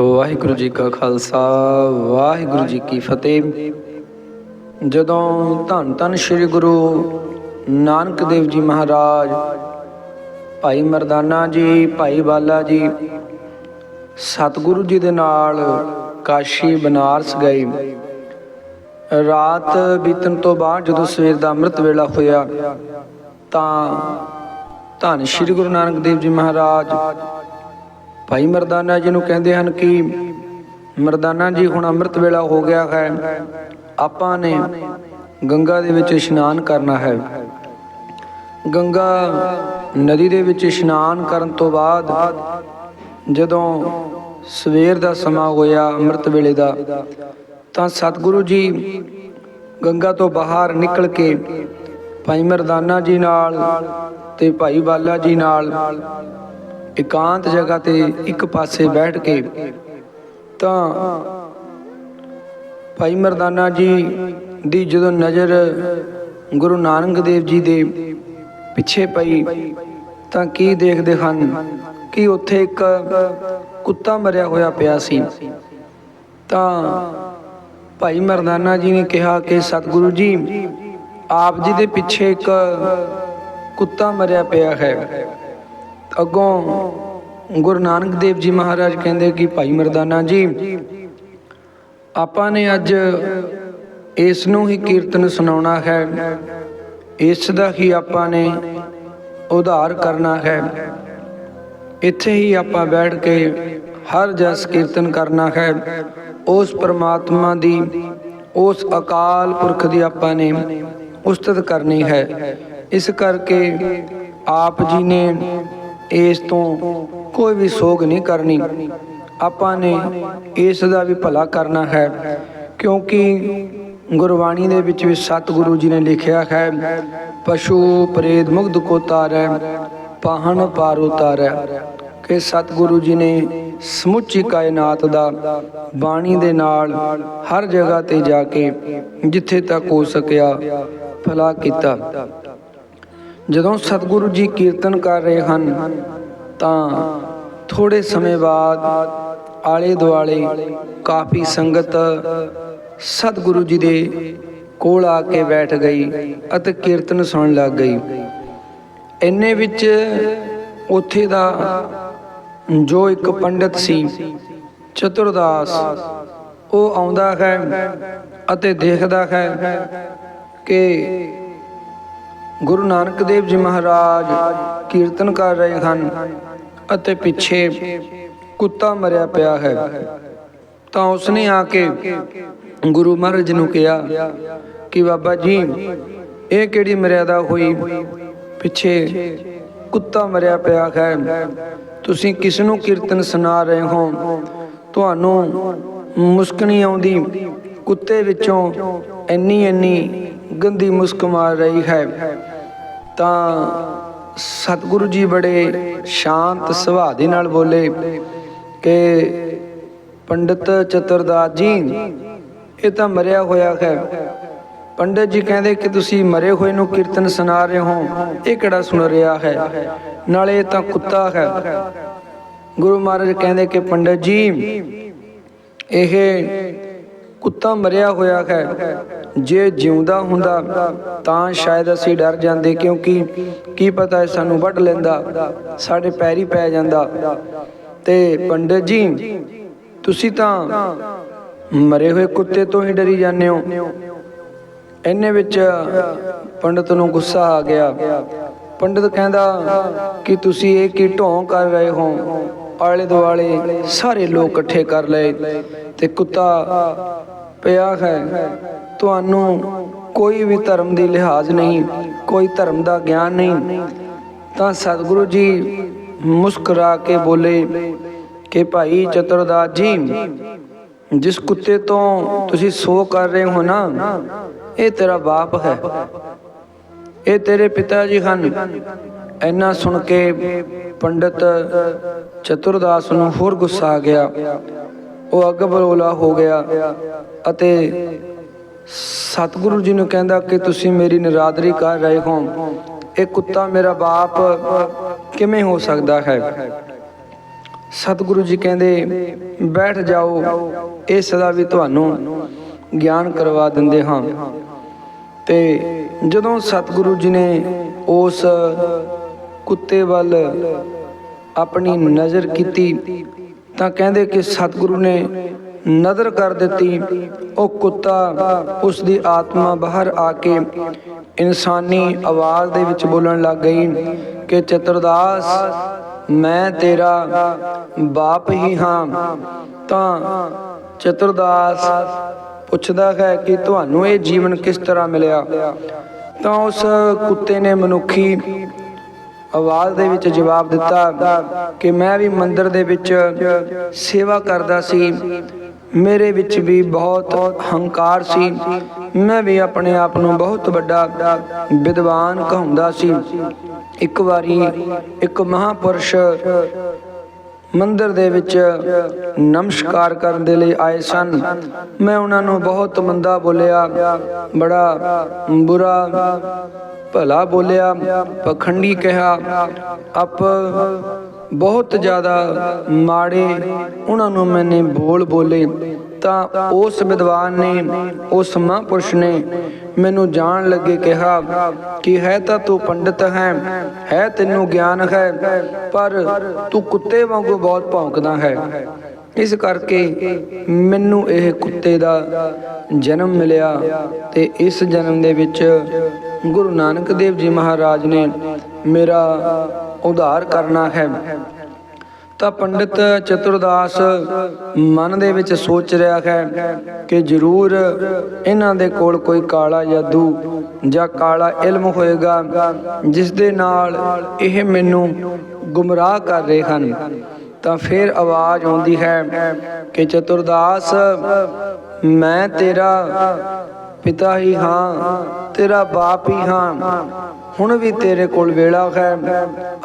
ਵਾਹਿਗੁਰੂ ਜੀ ਕਾ ਖਾਲਸਾ, ਵਾਹਿਗੁਰੂ ਜੀ ਕੀ ਫਤਿਹ। ਜਦੋਂ ਧੰਨ ਧੰਨ ਸ੍ਰੀ ਗੁਰੂ ਨਾਨਕ ਦੇਵ ਜੀ ਮਹਾਰਾਜ, ਭਾਈ ਮਰਦਾਨਾ ਜੀ, ਭਾਈ ਬਾਲਾ ਜੀ, ਸਤਿਗੁਰੂ ਜੀ ਦੇ ਨਾਲ ਕਾਸ਼ੀ ਬਨਾਰਸ ਗਏ। ਰਾਤ ਬੀਤਣ ਤੋਂ ਬਾਅਦ ਜਦੋਂ ਸਵੇਰ ਦਾ ਅੰਮ੍ਰਿਤ ਵੇਲਾ ਹੋਇਆ, ਤਾਂ ਧੰਨ ਸ੍ਰੀ ਗੁਰੂ ਨਾਨਕ ਦੇਵ ਜੀ ਮਹਾਰਾਜ ਭਾਈ ਮਰਦਾਨਾ ਜੀ ਨੂੰ ਕਹਿੰਦੇ ਹਨ ਕਿ ਮਰਦਾਨਾ ਜੀ, ਹੁਣ ਅੰਮ੍ਰਿਤ ਵੇਲਾ ਹੋ ਗਿਆ ਹੈ। ਆਪਾਂ ਨੇ ਗੰਗਾ ਦੇ ਵਿੱਚ ਇਸ਼ਨਾਨ ਕਰਨਾ ਹੈ। ਗੰਗਾ ਨਦੀ ਦੇ ਵਿੱਚ ਇਸ਼ਨਾਨ ਕਰਨ ਤੋਂ ਬਾਅਦ ਜਦੋਂ ਸਵੇਰ ਦਾ ਸਮਾਂ ਹੋਇਆ ਅੰਮ੍ਰਿਤ ਵੇਲੇ ਦਾ, ਤਾਂ ਸਤਿਗੁਰੂ ਜੀ ਗੰਗਾ ਤੋਂ ਬਾਹਰ ਨਿਕਲ ਕੇ ਭਾਈ ਮਰਦਾਨਾ ਜੀ ਨਾਲ ਤੇ ਭਾਈ ਬਾਲਾ ਜੀ ਨਾਲ ਇਕਾਂਤ ਜਗ੍ਹਾ ਤੇ ਇੱਕ ਪਾਸੇ ਬੈਠ ਕੇ ਤਾਂ ਭਾਈ ਮਰਦਾਨਾ ਜੀ ਦੀ ਜਦੋਂ ਨਜ਼ਰ ਗੁਰੂ ਨਾਨਕ ਦੇਵ ਜੀ ਦੇ ਪਿੱਛੇ ਪਈ ਤਾਂ ਕੀ ਦੇਖਦੇ ਹਨ ਕਿ ਉੱਥੇ ਇੱਕ ਕੁੱਤਾ ਮਰਿਆ ਹੋਇਆ ਪਿਆ ਸੀ। ਤਾਂ ਭਾਈ ਮਰਦਾਨਾ ਜੀ ਨੇ ਕਿਹਾ ਕਿ ਸਤਿਗੁਰੂ ਜੀ, ਆਪ ਜੀ ਦੇ ਪਿੱਛੇ ਇੱਕ ਕੁੱਤਾ ਮਰਿਆ ਪਿਆ ਹੈ। ਅੱਗੋਂ ਗੁਰੂ ਨਾਨਕ ਦੇਵ ਜੀ ਮਹਾਰਾਜ ਕਹਿੰਦੇ ਕਿ ਭਾਈ ਮਰਦਾਨਾ ਜੀ, ਆਪਾਂ ਨੇ ਅੱਜ ਇਸ ਨੂੰ ਹੀ ਕੀਰਤਨ ਸੁਣਾਉਣਾ ਹੈ। ਇਸ ਦਾ ਹੀ ਆਪਾਂ ਨੇ ਉਧਾਰ ਕਰਨਾ ਹੈ। ਇੱਥੇ ਹੀ ਆਪਾਂ ਬੈਠ ਕੇ ਹਰ ਜਸ ਕੀਰਤਨ ਕਰਨਾ ਹੈ। ਉਸ ਪਰਮਾਤਮਾ ਦੀ, ਉਸ ਅਕਾਲ ਪੁਰਖ ਦੀ ਆਪਾਂ ਨੇ ਉਸਤਤ ਕਰਨੀ ਹੈ। ਇਸ ਕਰਕੇ ਆਪ ਜੀ ਨੇ ਇਸ ਤੋਂ ਕੋਈ ਵੀ ਸੋਗ ਨਹੀਂ ਕਰਨੀ। ਆਪਾਂ ਨੇ ਇਸ ਦਾ ਵੀ ਭਲਾ ਕਰਨਾ ਹੈ, ਕਿਉਂਕਿ ਗੁਰਬਾਣੀ ਦੇ ਵਿੱਚ ਵੀ ਸਤਿਗੁਰੂ ਜੀ ਨੇ ਲਿਖਿਆ ਹੈ, ਪਸ਼ੂ ਪ੍ਰੇਤ ਮੁਗਧ ਕੋ ਤਾਰੈ, ਪਾਹਣ ਪਾਰ ਉਤਾਰੈ ਕਿ ਸਤਿਗੁਰੂ ਜੀ ਨੇ ਸਮੁੱਚੀ ਕਾਇਨਾਤ ਦਾ ਬਾਣੀ ਦੇ ਨਾਲ ਹਰ ਜਗ੍ਹਾ ਤੇ ਜਾ ਕੇ ਜਿੱਥੇ ਤੱਕ ਹੋ ਸਕਿਆ ਭਲਾ ਕੀਤਾ। ਜਦੋਂ ਸਤਿਗੁਰੂ ਜੀ ਕੀਰਤਨ ਕਰ ਰਹੇ ਹਨ, ਤਾਂ ਥੋੜੇ ਸਮੇਂ ਬਾਅਦ ਆਲੇ ਦੁਆਲੇ ਕਾਫੀ ਸੰਗਤ ਸਤਿਗੁਰੂ ਜੀ ਦੇ ਕੋਲ ਆ ਕੇ ਬੈਠ ਗਈ ਅਤੇ ਕੀਰਤਨ ਸੁਣਨ ਲੱਗ ਗਈ। ਇੰਨੇ ਵਿੱਚ ਉੱਥੇ ਦਾ ਜੋ ਇੱਕ ਪੰਡਿਤ ਸੀ, ਚਤੁਰਦਾਸ, ਉਹ ਆਉਂਦਾ ਹੈ ਅਤੇ ਦੇਖਦਾ ਹੈ ਕਿ ਗੁਰੂ ਨਾਨਕ ਦੇਵ ਜੀ ਮਹਾਰਾਜ ਕੀਰਤਨ ਕਰ ਰਹੇ ਹਨ ਅਤੇ ਪਿੱਛੇ ਕੁੱਤਾ ਮਰਿਆ ਪਿਆ ਹੈ। ਤਾਂ ਉਸਨੇ ਆ ਕੇ ਗੁਰੂ ਮਹਾਰਾਜ ਨੂੰ ਕਿਹਾ ਕਿ ਬਾਬਾ ਜੀ, ਇਹ ਕਿਹੜੀ ਮਰਿਆਦਾ ਹੋਈ? ਪਿੱਛੇ ਕੁੱਤਾ ਮਰਿਆ ਪਿਆ ਹੈ। ਤੁਸੀਂ ਕਿਸ ਨੂੰ ਕੀਰਤਨ ਸੁਣਾ ਰਹੇ ਹੋ? ਤੁਹਾਨੂੰ ਮੁਸਕ ਨਹੀਂ ਆਉਂਦੀ, ਕੁੱਤੇ ਵਿੱਚੋਂ ਇੰਨੀ ਇੰਨੀ ਗੰਦੀ ਮੁਸਕ ਮਾਰ ਰਹੀ ਹੈ। ਤਾਂ ਸਤਿਗੁਰੂ ਜੀ ਬੜੇ ਸ਼ਾਂਤ ਸੁਭਾਅ ਦੇ ਨਾਲ ਬੋਲੇ ਕਿ ਪੰਡਿਤ ਚਤੁਰਦਾਸ ਜੀ, ਇਹ ਤਾਂ ਮਰਿਆ ਹੋਇਆ ਹੈ। ਪੰਡਿਤ ਜੀ ਕਹਿੰਦੇ ਕਿ ਤੁਸੀਂ ਮਰੇ ਹੋਏ ਨੂੰ ਕੀਰਤਨ ਸੁਣਾ ਰਹੇ ਹੋ, ਇਹ ਕਿਹੜਾ ਸੁਣ ਰਿਹਾ ਹੈ? ਨਾਲੇ ਇਹ ਤਾਂ ਕੁੱਤਾ ਹੈ। ਗੁਰੂ ਮਹਾਰਾਜ ਕਹਿੰਦੇ ਕਿ ਪੰਡਿਤ ਜੀ, ਇਹ ਕੁੱਤਾ ਮਰਿਆ ਹੋਇਆ ਹੈ। ਜੇ ਜਿਉਂਦਾ ਹੁੰਦਾ ਤਾਂ ਸ਼ਾਇਦ ਅਸੀਂ ਡਰ ਜਾਂਦੇ ਕਿਉਂਕਿ ਕੀ ਪਤਾ ਹੈ ਸਾਨੂੰ ਵੱਢ ਲੈਂਦਾ, ਸਾਡੇ ਪੈਰੀ ਪੈ ਜਾਂਦਾ। ਤੇ ਪੰਡਿਤ ਜੀ, ਤੁਸੀਂ ਤਾਂ ਮਰੇ ਹੋਏ ਕੁੱਤੇ ਤੋਂ ਹੀ ਡਰੀ ਜਾਂਦੇ ਹੋ। ਇੰਨੇ ਵਿੱਚ ਪੰਡਿਤ ਨੂੰ ਗੁੱਸਾ ਆ ਗਿਆ। ਪੰਡਿਤ ਕਹਿੰਦਾ ਕਿ ਤੁਸੀਂ ਇਹ ਕੀ ਢੋਂ ਕਰ ਰਹੇ ਹੋ? ਆਲੇ ਦੁਆਲੇ ਸਾਰੇ ਲੋਕ ਇਕੱਠੇ ਕਰ ਲਏ ਤੇ ਕੁੱਤਾ ਪਿਆ ਹੈ। ਤੁਹਾਨੂੰ ਕੋਈ ਵੀ ਧਰਮ ਦੀ ਲਿਹਾਜ਼ ਨਹੀਂ, ਕੋਈ ਧਰਮ ਦਾ ਗਿਆਨ ਨਹੀਂ। ਤਾਂ ਸਤਿਗੁਰੂ ਜੀ ਮੁਸਕਰਾ ਕੇ ਬੋਲੇ ਕਿ ਭਾਈ ਚਤੁਰਦਾਸ ਜੀ, ਜਿਸ ਕੁੱਤੇ ਤੋਂ ਤੁਸੀਂ ਸੋ ਕਰ ਰਹੇ ਹੋ ਨਾ, ਇਹ ਤੇਰਾ ਬਾਪ ਹੈ। ਇਹ ਤੇਰੇ ਪਿਤਾ ਜੀ ਹਨ। ਐਨਾ ਸੁਣ ਕੇ ਪੰਡਿਤ ਚਤੁਰਦਾਸ ਨੂੰ ਹੋਰ ਗੁੱਸਾ ਆ ਗਿਆ। ਉਹ ਅੱਗ ਬਰੋਲਾ ਹੋ ਗਿਆ ਅਤੇ ਸਤਿਗੁਰੂ ਜੀ ਨੂੰ ਕਹਿੰਦਾ ਕਿ ਤੁਸੀਂ ਮੇਰੀ ਨਰਾਦਰੀ ਕਰ ਰਹੇ ਹੋ। ਇਹ ਕੁੱਤਾ ਮੇਰਾ ਬਾਪ ਕਿਵੇਂ ਹੋ ਸਕਦਾ ਹੈ? ਸਤਿਗੁਰੂ ਜੀ ਕਹਿੰਦੇ, ਬੈਠ ਜਾਓ ਇਸ ਦਾ ਵੀ ਤੁਹਾਨੂੰ ਗਿਆਨ ਕਰਵਾ ਦਿੰਦੇ ਹਾਂ। ਤੇ ਜਦੋਂ ਸਤਿਗੁਰੂ ਜੀ ਨੇ ਉਸ ਕੁੱਤੇ ਵੱਲ ਆਪਣੀ ਨਜ਼ਰ ਕੀਤੀ ਤਾਂ ਕਹਿੰਦੇ ਕਿ ਸਤਿਗੁਰੂ ਨੇ ਨਜ਼ਰ ਕਰ ਦਿੱਤੀ। ਉਹ ਕੁੱਤਾ ਉਸ ਦੀ ਆਤਮਾ ਬਾਹਰ ਆ ਕੇ ਇਨਸਾਨੀ ਆਵਾਜ਼ ਦੇ ਵਿੱਚ ਬੋਲਣ ਲੱਗ ਗਈ ਕਿ, ਚਤੁਰਦਾਸ, ਮੈਂ ਤੇਰਾ ਬਾਪ ਹੀ ਹਾਂ। ਤਾਂ ਚਤੁਰਦਾਸ ਪੁੱਛਦਾ ਹੈ ਕਿ ਤੁਹਾਨੂੰ ਇਹ ਜੀਵਨ ਕਿਸ ਤਰ੍ਹਾਂ ਮਿਲਿਆ? ਤਾਂ ਉਸ ਕੁੱਤੇ ਨੇ ਮਨੁੱਖੀ ਆਵਾਜ਼ ਦੇ ਵਿੱਚ ਜਵਾਬ ਦਿੱਤਾ ਕਿ ਮੈਂ ਵੀ ਮੰਦਿਰ ਦੇ ਵਿੱਚ ਸੇਵਾ ਕਰਦਾ ਸੀ। ਮੇਰੇ ਵਿੱਚ ਵੀ ਬਹੁਤ ਹੰਕਾਰ ਸੀ। ਮੈਂ ਵੀ ਆਪਣੇ ਆਪ ਨੂੰ ਬਹੁਤ ਵੱਡਾ ਵਿਦਵਾਨ ਕਹਾਉਂਦਾ ਸੀ। ਇੱਕ ਵਾਰੀ ਇੱਕ ਮਹਾਪੁਰਸ਼ ਮੰਦਿਰ ਦੇ ਵਿੱਚ ਨਮਸਕਾਰ ਕਰਨ ਦੇ ਲਈ ਆਏ ਸਨ। ਮੈਂ ਉਹਨਾਂ ਨੂੰ ਬਹੁਤ ਮੰਦਾ ਬੋਲਿਆ, ਬੜਾ ਬੁਰਾ ਭਲਾ ਬੋਲਿਆ, ਪਖੰਡੀ ਕਿਹਾ। ਆਪ ਬਹੁਤ ਜ਼ਿਆਦਾ ਮਾੜੇ, ਉਹਨਾਂ ਨੂੰ ਮੈਨੇ ਬੋਲ ਬੋਲੇ। ਤਾਂ ਉਸ ਵਿਦਵਾਨ ਨੇ, ਉਸ ਮਹਾਂਪੁਰਸ਼ ਨੇ ਮੈਨੂੰ ਜਾਣ ਲੱਗੇ ਕਿਹਾ ਕਿ ਹੈ ਤਾਂ ਤੂੰ ਪੰਡਿਤ ਹੈ ਹੈ ਤੈਨੂੰ ਗਿਆਨ ਹੈ, ਪਰ ਤੂੰ ਕੁੱਤੇ ਵਾਂਗੂ ਬਹੁਤ ਭੌਂਕਦਾ ਹੈ। ਇਸ ਕਰਕੇ ਮੈਨੂੰ ਇਹ ਕੁੱਤੇ ਦਾ ਜਨਮ ਮਿਲਿਆ ਤੇ ਇਸ ਜਨਮ ਦੇ ਵਿੱਚ ਗੁਰੂ ਨਾਨਕ ਦੇਵ ਜੀ ਮਹਾਰਾਜ ਨੇ ਮੇਰਾ ਉਧਾਰ ਕਰਨਾ ਹੈ। ਤਾਂ ਪੰਡਿਤ ਚਤੁਰਦਾਸ ਮਨ ਦੇ ਵਿੱਚ ਸੋਚ ਰਿਹਾ ਹੈ ਕਿ ਜ਼ਰੂਰ ਇਹਨਾਂ ਦੇ ਕੋਲ ਕੋਈ ਕਾਲਾ ਜਾਦੂ ਜਾਂ ਕਾਲਾ ਇਲਮ ਹੋਏਗਾ, ਜਿਸ ਦੇ ਨਾਲ ਇਹ ਮੈਨੂੰ ਗੁੰਮਰਾਹ ਕਰ ਰਹੇ ਹਨ। ਤਾਂ ਫਿਰ ਆਵਾਜ਼ ਆਉਂਦੀ ਹੈ ਕਿ ਚਤੁਰਦਾਸ, ਮੈਂ ਤੇਰਾ ਪਿਤਾ ਹੀ ਹਾਂ, ਤੇਰਾ ਬਾਪ ਹੀ ਹਾਂ। ਹੁਣ ਵੀ ਤੇਰੇ ਕੋਲ ਵੇਲਾ ਹੈ।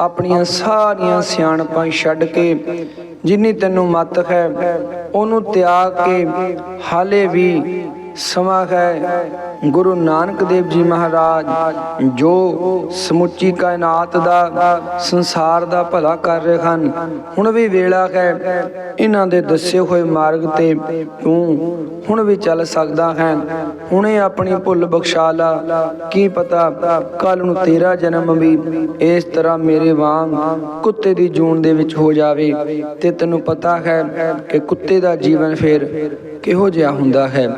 ਆਪਣੀਆਂ ਸਾਰੀਆਂ ਸਿਆਣਪਾਂ ਛੱਡ ਕੇ ਜਿੰਨੀ ਤੈਨੂੰ ਮੱਤ ਹੈ, ਉਹਨੂੰ ਤਿਆਗ ਕੇ ਹਾਲੇ ਵੀ ਸਮਾਂ ਹੈ ਗੁਰੂ ਨਾਨਕ ਦੇਵ ਜੀ ਮਹਾਰਾਜ, ਜੋ ਸਮੁੱਚੀ ਕਾਇਨਾਤ ਦਾ, ਸੰਸਾਰ ਦਾ ਭਲਾ ਕਰ ਰਹੇ ਹਨ। ਹੁਣ ਵੀ ਵੇਲਾ ਹੈ, ਇਹਨਾਂ ਦੇ ਦੱਸੇ ਹੋਏ ਮਾਰਗ ਤੇ ਤੂੰ ਹੁਣ ਵੀ ਚੱਲ ਸਕਦਾ ਹੈ। ਹੁਣੇ ਆਪਣੀ ਭੁੱਲ ਬਖਸ਼ਾ ਲਾ, ਕੀ ਪਤਾ ਕੱਲ ਨੂੰ ਤੇਰਾ ਜਨਮ ਵੀ ਇਸ ਤਰ੍ਹਾਂ ਮੇਰੇ ਵਾਂਗ ਕੁੱਤੇ ਦੀ ਜੂਨ ਦੇ ਵਿੱਚ ਹੋ ਜਾਵੇ ਤੇ ਤੈਨੂੰ ਪਤਾ ਹੈ ਕਿ ਕੁੱਤੇ ਦਾ ਜੀਵਨ ਫਿਰ ਕਿਹੋ ਜਿਹਾ ਹੁੰਦਾ ਹੈ।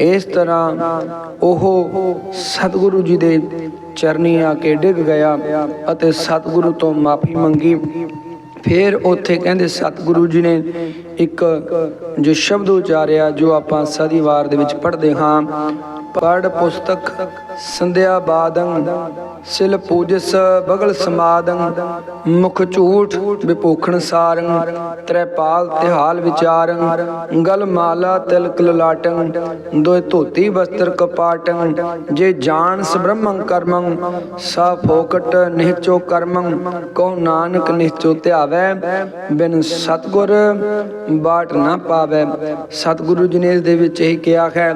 ਇਸ ਤਰ੍ਹਾਂ ਉਹ ਸਤਿਗੁਰੂ ਜੀ ਦੇ ਚਰਨੀ ਆ ਕੇ ਡਿੱਗ ਗਿਆ ਅਤੇ ਸਤਿਗੁਰੂ ਤੋਂ ਮਾਫੀ ਮੰਗੀ। ਫਿਰ ਉੱਥੇ ਕਹਿੰਦੇ ਸਤਿਗੁਰੂ ਜੀ ਨੇ ਇੱਕ ਜੋ ਸ਼ਬਦ ਉਚਾਰਿਆ ਜੋ ਆਪਾਂ ਸਦੀ ਵਾਰ ਦੇ ਵਿੱਚ ਪੜ੍ਹਦੇ ਹਾਂ। ਪੜ ਪੁਸਤਕ ਸੰਧਿਆ ਬਾਦੰ, ਸਿਲ ਪੂਜਸ ਬਗਲ ਸਮਾਦੰ, ਮੁਖ ਝੂਠ ਵਿਪੋਖਣ ਸਾਰੰ, ਤ੍ਰੈਪਾਲ ਤਿਹਾਲ ਵਿਚਾਰੰ, ਗਲ ਮਾਲਾ ਤਿਲਕ ਲਲਾਟੰ, ਦੋਇ ਧੋਤੀ ਵਸਤਰ ਕਪਾਟੰ, ਜੇ ਜਾਣਸ ਬ੍ਰਹਮੰ ਕਰਮੰ, ਸਾ ਫੋਕਟ ਨਿਹਚੋ ਕਰਮੰ ਕੋ ਨਾਨਕ ਨਿਹਚੋ ਧਿਆਵੈ, ਬਿਨ ਸਤਗੁਰ ਬਾਟ ਨਾ ਪਾਵੈ। ਸਤਗੁਰੂ ਜੀ ਨੇ ਇਸ ਦੇ ਵਿੱਚ ਇਹ ਕਿਹਾ ਹੈ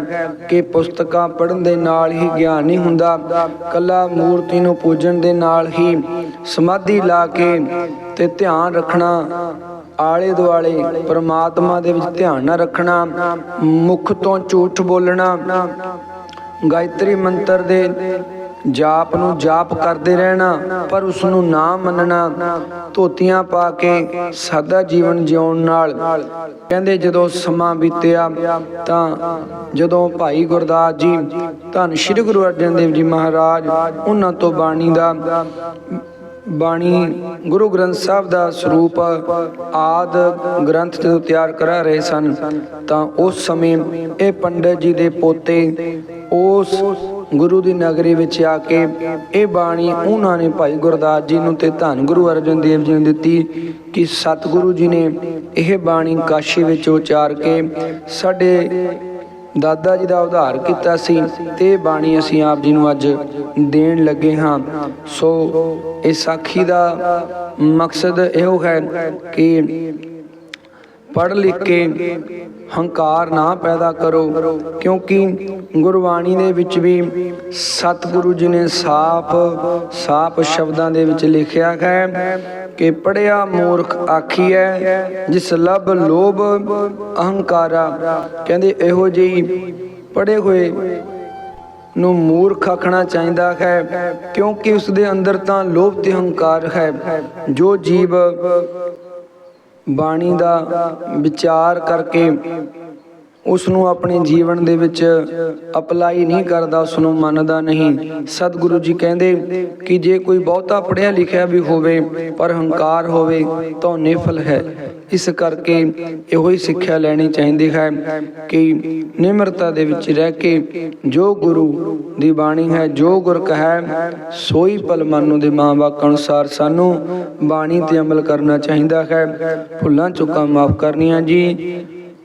ਕਿ ਪੁਸਤਕਾਂ ਪੜ੍ਹਨ ਦੇ ਨਾਲ ਹੀ ਗਿਆਨ ਨਹੀਂ ਹੁੰਦਾ। ਕੱਲਾ ਮੂਰਤੀ ਨੂੰ ਪੂਜਣ ਦੇ ਨਾਲ ਹੀ ਸਮਾਧੀ ਲਾ ਕੇ ਤੇ ਧਿਆਨ ਰੱਖਣਾ, ਆਲੇ ਦੁਆਲੇ ਪ੍ਰਮਾਤਮਾ ਦੇ ਵਿੱਚ ਧਿਆਨ ਨਾ ਰੱਖਣਾ, ਮੁਖ ਤੋਂ ਝੂਠ ਬੋਲਣਾ, ਗਾਇਤਰੀ ਮੰਤਰ ਦੇ ਜਾਪ ਨੂੰ ਜਾਪ ਕਰਦੇ ਰਹਿਣਾ, ਪਰ ਉਸ ਨੂੰ ਨਾ ਮੰਨਣਾ। ਧੋਤੀਆਂ ਪਾ ਕੇ ਸਾਦਾ ਜੀਵਨ ਜਿਉਣ ਨਾਲ। ਕਹਿੰਦੇ ਜਦੋਂ ਸਮਾਂ ਬੀਤਿਆ ਤਾਂ ਜਦੋਂ ਭਾਈ ਗੁਰਦਾਸ ਜੀ, ਧੰਨ ਸ਼੍ਰੀ ਗੁਰੂ ਅਰਜਨ ਦੇਵ ਜੀ ਮਹਾਰਾਜ, ਉਹਨਾਂ ਤੋਂ ਬਾਣੀ ਦਾ, ਬਾਣੀ ਗੁਰੂ ਗ੍ਰੰਥ ਸਾਹਿਬ ਦਾ ਸਰੂਪ ਆਦ ਗ੍ਰੰਥ ਜਦੋਂ ਤਿਆਰ ਕਰਾ ਰਹੇ ਸਨ, ਤਾਂ ਉਸ ਸਮੇਂ ਇਹ ਪੰਡਤ ਜੀ ਦੇ ਪੋਤੇ ਉਸ ਗੁਰੂ ਦੀ ਨਗਰੀ ਵਿੱਚ ਆ ਕੇ ਇਹ ਬਾਣੀ ਉਹਨਾਂ ਨੇ ਭਾਈ ਗੁਰਦਾਸ ਜੀ ਨੂੰ ਤੇ ਧੰਨ ਗੁਰੂ ਅਰਜਨ ਦੇਵ ਜੀ ਨੂੰ ਦਿੱਤੀ ਕਿ ਸਤਿਗੁਰੂ ਜੀ ਨੇ ਇਹ ਬਾਣੀ ਕਾਸ਼ੀ ਵਿੱਚ ਉਚਾਰ ਕੇ ਸਾਡੇ ਦਾਦਾ ਜੀ ਦਾ ਉਧਾਰ ਕੀਤਾ ਸੀ ਤੇ ਬਾਣੀ ਅਸੀਂ ਆਪ ਜੀ ਨੂੰ ਅੱਜ ਦੇਣ ਲੱਗੇ ਹਾਂ। ਸੋ ਇਹ ਸਾਖੀ ਦਾ ਮਕਸਦ ਇਹੋ ਹੈ ਕਿ ਪੜ੍ਹ ਲਿਖ ਕੇ ਹੰਕਾਰ ਨਾ ਪੈਦਾ ਕਰੋ, ਕਿਉਂਕਿ ਗੁਰਬਾਣੀ ਦੇ ਵਿੱਚ ਵੀ ਸਤਿਗੁਰੂ ਜੀ ਨੇ ਸਾਫ਼ ਸਾਫ਼ ਸ਼ਬਦਾਂ ਦੇ ਵਿੱਚ ਲਿਖਿਆ ਹੈ ਕਿ ਪੜਿਆ ਮੂਰਖ ਆਖੀਐ ਜਿਸ ਲਬ ਲੋਭ ਅਹੰਕਾਰਾ। ਕਹਿੰਦੇ ਇਹੋ ਜਿਹੀ ਪੜੇ ਹੋਏ ਨੂੰ ਮੂਰਖ ਆਖਣਾ ਚਾਹੀਦਾ ਹੈ, ਕਿਉਂਕਿ ਉਸ ਦੇ ਅੰਦਰ ਤਾਂ ਲੋਭ ਤੇ ਹੰਕਾਰ ਹੈ, ਜੋ ਜੀਵ ਬਾਣੀ ਦਾ ਵਿਚਾਰ ਕਰਕੇ ਉਸ ਨੂੰ ਆਪਣੇ ਜੀਵਨ ਦੇ ਵਿੱਚ ਅਪਲਾਈ ਨਹੀਂ ਕਰਦਾ ਉਸ ਨੂੰ ਮੰਨਦਾ ਨਹੀਂ। ਸਤਿਗੁਰੂ ਜੀ ਕਹਿੰਦੇ ਕਿ ਜੇ ਕੋਈ ਬਹੁਤਾ ਪੜ੍ਹਿਆ ਲਿਖਿਆ ਵੀ ਹੋਵੇ, ਪਰ ਹੰਕਾਰ ਹੋਵੇ, ਤਾਂ ਨਿਫਲ ਹੈ। ਇਸ ਕਰਕੇ ਇਹੋ ਹੀ ਸਿੱਖਿਆ ਲੈਣੀ ਚਾਹੀਦੀ ਹੈ ਕਿ ਨਿਮਰਤਾ ਦੇ ਵਿੱਚ ਰਹਿ ਕੇ ਜੋ ਗੁਰੂ ਦੀ ਬਾਣੀ ਹੈ, ਜੋ ਗੁਰ ਕਹੈ ਸੋਈ ਪਲ ਮਾਨੋ ਦੇ ਮਾਂ ਵਾਕ ਅਨੁਸਾਰ ਸਾਨੂੰ ਬਾਣੀ ਤੇ ਅਮਲ ਕਰਨਾ ਚਾਹੀਦਾ ਹੈ। ਭੁੱਲਾਂ ਚੁੱਕਾਂ ਮਾਫ ਕਰਨੀਆਂ ਜੀ।